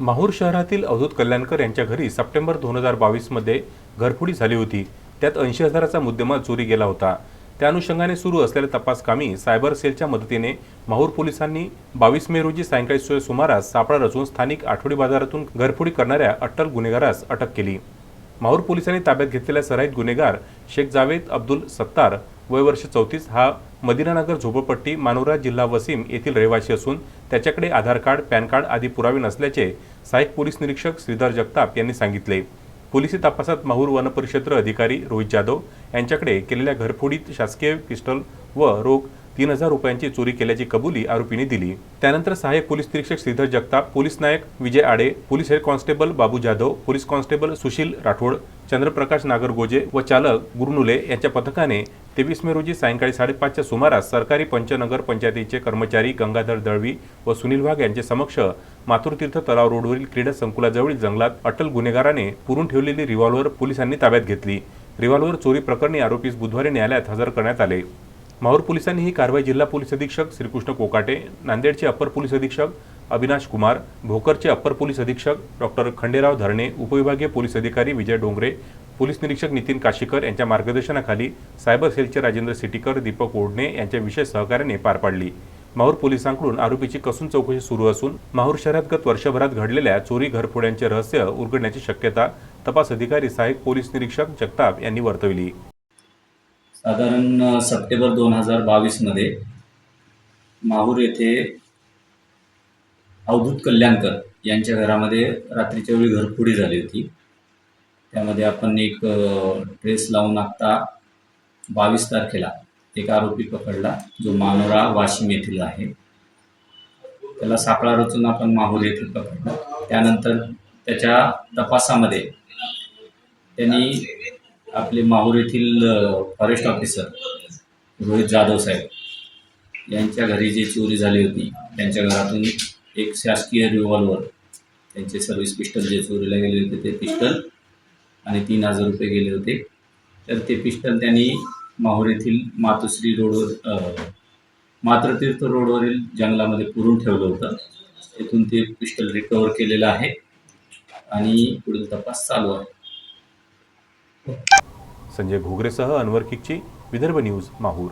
माहूर शहरातील अवधूत कल्याणकर यांच्या घरी सप्टेंबर दोन हजार बावीसमध्ये घरफोडी झाली होती. त्यात ऐंशी हजाराचा मुद्देमाल चोरी गेला होता. त्या अनुषंगाने सुरू असलेल्या तपास कामी सायबर सेलच्या मदतीने माहूर पोलिसांनी बावीस मे रोजी सायंकाळी सु- सुमारास सापळा रचून स्थानिक आठवडी बाजारातून घरफोडी करणाऱ्या अट्टल गुन्हेगारास अटक केली. माहूर पोलिसांनी ताब्यात घेतलेला सराईत गुन्हेगार शेख जावेद अब्दुल सत्तार वय वर्ष चौतीस हा मदिनानगर झोपडपट्टी मानोरा जिल्हा वसीम येथील रहिवासी असून त्याच्याकडे आधार कार्ड पॅन कार्ड आदी पुरावे नसल्याचे सहाय्यक पोलीस निरीक्षक श्रीधर जगताप यांनी सांगितले. पोलिसी तपासात माहूर वनपरिक्षेत्र अधिकारी रोहित जाधव यांच्याकडे केलेल्या घरफोडीत शासकीय पिस्टल व रोख तीन हजार रुपयांची चोरी केल्याची कबुली आरोपीने दिली. त्यानंतर सहाय्यक पोलीस निरीक्षक श्रीधर जगताप पोलीस नायक Vijay Aade police head constable Babu Jadhav police constable Sushil Rathod Chandraprakash Nagargoje व चालक गुरनुले यांच्या पथकाने तेवीस मे रोजी सायंकाळी साडेपाचच्या सुमारास सरकारी पंचनगर पंचायतीचे कर्मचारी गंगाधर दळवी व सुनील वाघ यांचे समक्ष माथुरतीर्थ तलाव रोडवरील क्रीडा संकुलाजवळील जंगलात अटल गुन्हेगाराने पुरून ठेवलेली रिव्हॉल्व्हर पोलिसांनी ताब्यात घेतली. रिव्हॉल्व्हर चोरी प्रकरणी आरोपीस बुधवारी न्यायालयात हजर करण्यात आले. माहूर पोलिसांनी ही कारवाई जिल्हा पोलीस अधीक्षक श्रीकृष्ण कोकाटे नांदेडचे अप्पर पोलीस अधीक्षक अविनाश कुमार भोकरचे अप्पर पोलीस अधीक्षक डॉक्टर खंडेराव धरणे उपविभागीय पोलीस अधिकारी विजय डोंगरे पोलीस निरीक्षक नितीन काशीकर यांच्या मार्गदर्शनाखाली सायबर सेलचे राजेंद्र सिटीकर दीपक ओढणे यांच्या विशेष सहकार्याने पार पाडली. माहूर पोलिसांकडून आरोपीची कसून चौकशी सुरू असून माहूर शहरात गत वर्षभरात घडलेल्या चोरी घरफोड्यांचे रहस्य उलगडण्याची शक्यता तपास अधिकारी सहाय्यक पोलीस निरीक्षक जगताप यांनी वर्तवली. साधारण सप्टेंबर दोन हजार बावीसमध्ये माहूर येथे अवधूत कल्याणकर यांच्या घरामध्ये रात्रीच्या वेळी घरफोडी झाली होती. त्यामध्ये आपण एक ड्रेस लावून आत्ता बावीस तारखेला एक आरोपी पकडला जो मानोरा वाशिम येथील आहे. त्याला सापळा रचून आपण माहूर येथील पकडला. त्यानंतर त्याच्या तपासामध्ये त्यांनी आपले माहूर येथील फॉरेस्ट ऑफिसर रोहित जाधव साहेब यांच्या घरी जी चोरी झाली होती त्यांच्या घरातून एक शासकीय रिव्हॉल्वर त्यांचे सर्व्हिस पिस्टल जे चोरीला गेले होते ते पिस्टल आणि तीन हजार रुपये गेले होते. तर ते पिस्टल त्यांनी माहूर येथील मातोश्री रोडवर मातृतीर्थ रोडवरील जंगलामध्ये पुरून ठेवलं होतं. तिथून ते पिस्टल रिकवर केलेलं आहे आणि पुढील तपास चालू आहे. संजय घोगरेसह अनवर किकची विदर्भ न्यूज माहूर.